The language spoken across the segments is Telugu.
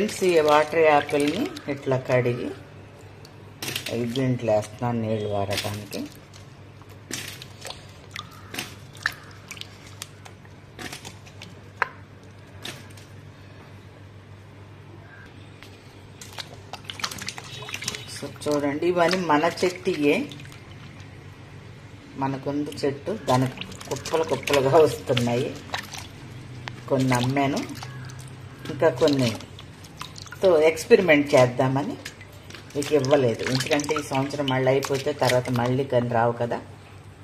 ఫ్రెండ్స్ ఈ వాటర్ యాపిల్ని ఇట్లా కడిగి ఈ దీంట్లో వేస్తున్నాను నీళ్ళు వాడటానికి సో చూడండి ఇవన్నీ మన చెట్టుయే. మనకుంది చెట్టు దానికి కుప్పలు కుప్పలుగా వస్తున్నాయి. కొన్ని అమ్మాను ఇంకా కొన్ని తో ఎక్స్పెరిమెంట్ చేద్దామని మీకు ఇవ్వలేదు. ఎందుకంటే ఈ సంవత్సరం మళ్ళీ అయిపోతే తర్వాత మళ్ళీ కానీ రావు కదా.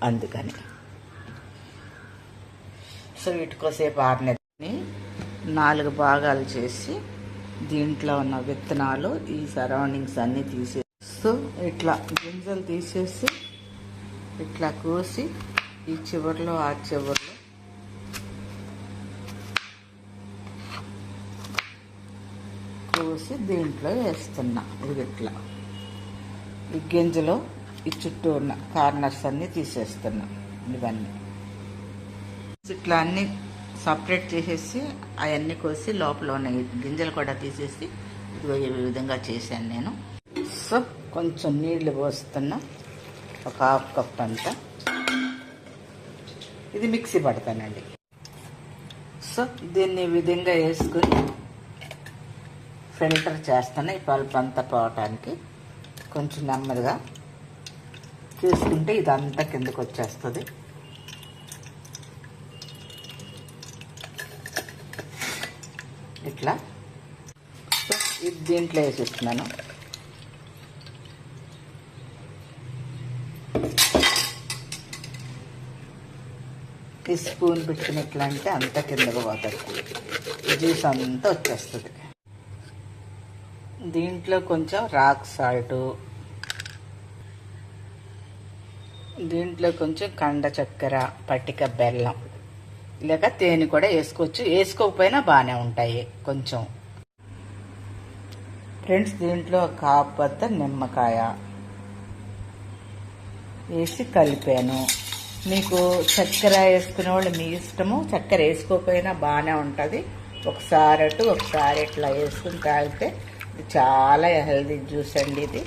అందుకని. సో వీటికోసేపు ఆరినని నాలుగు భాగాలు చేసి దీంట్లో ఉన్న విత్తనాలు ఈ సరౌండింగ్స్ అన్నీ తీసే సో ఇట్లా గింజలు తీసేసి ఇట్లా కోసి ఈ చివర్లో ఆ చివర్లో కోసి దీంట్లో వేస్తున్నా. ఇది ఇట్లా. ఈ గింజలో ఈ చుట్టూ ఉన్న కార్నర్స్ అన్నీ తీసేస్తున్నా. ఇవన్నీ. ఇట్లా అన్నీ సపరేట్ చేసేసి అవన్నీ కోసి లోపల ఉన్నాయి గింజలు కూడా తీసేసి ఇదిగో ఈ విధంగా చేశాను నేను. సో కొంచెం నీళ్ళు పోస్తున్నా. ఒక హాఫ్ కప్ అంతా. ఇది మిక్సీ పడతానండి. సో దీన్ని ఈ విధంగా వేసుకుని ఫిల్టర్ చేస్తాను ఈ పల్ప్ అంతా పోవటానికి కొంచెం నెమ్మదిగా చూసుకుంటే ఇదంతా కిందకు వచ్చేస్తుంది. ఇట్లా. ఇది దీంట్లో వేసిస్తున్నాను. ఈ స్పూన్ పెట్టుకుని ఎట్లా అంటే అంత కిందకు పోతుంది. జ్యూస్ అంతా వచ్చేస్తుంది. దీంట్లో కొంచెం రాక్ సాల్ట్. దీంట్లో కొంచెం కండ చక్కెర పట్టిక బెల్లం. లేక తేనె కూడా వేసుకోవచ్చు. వేసుకోకపోయినా బాగానే ఉంటాయి కొంచెం. ఫ్రెండ్స్ దీంట్లో కాపత్త నిమ్మకాయ వేసి కలిపాను. మీకు చక్కెర వేసుకునే వాళ్ళు మీ ఇష్టము. చక్కెర వేసుకోకపోయినా బాగానే ఉంటుంది. ఒకసారి అటు ఒకసారి ఇట్లా వేసుకుని తాగితే చాలా హెల్దీ జ్యూస్ అండి ఇది.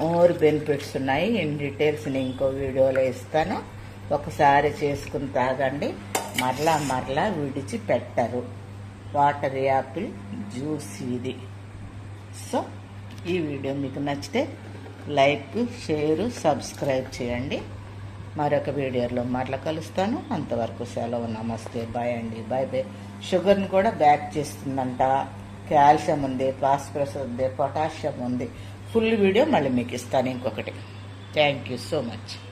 ఓర్ బెనిఫిట్స్ ఉన్నాయి. ఇన్ డీటెయిల్స్ నేను ఇంకో వీడియోలో ఇస్తాను. ఒకసారి చేసుకుని తాగండి. మరలా మరలా విడిచి పెట్టరు వాటర్ యాపిల్ జ్యూస్ ఇది. సో ఈ వీడియో మీకు నచ్చితే లైక్ షేర్ సబ్స్క్రైబ్ చేయండి. మరొక వీడియోలో మరలా కలుస్తాను. అంతవరకు సెలవు. నమస్తే. బాయ్ అండి. Bye bye. షుగర్ని కూడా బ్యాక్ చేస్తుందంట. కాల్షియం ఉంది ఫాస్ఫరస్ ఉంది పొటాషియం ఉంది. ఫుల్ వీడియో మళ్ళీ మీకు ఇస్తాను ఇంకొకటి. Thank you so much.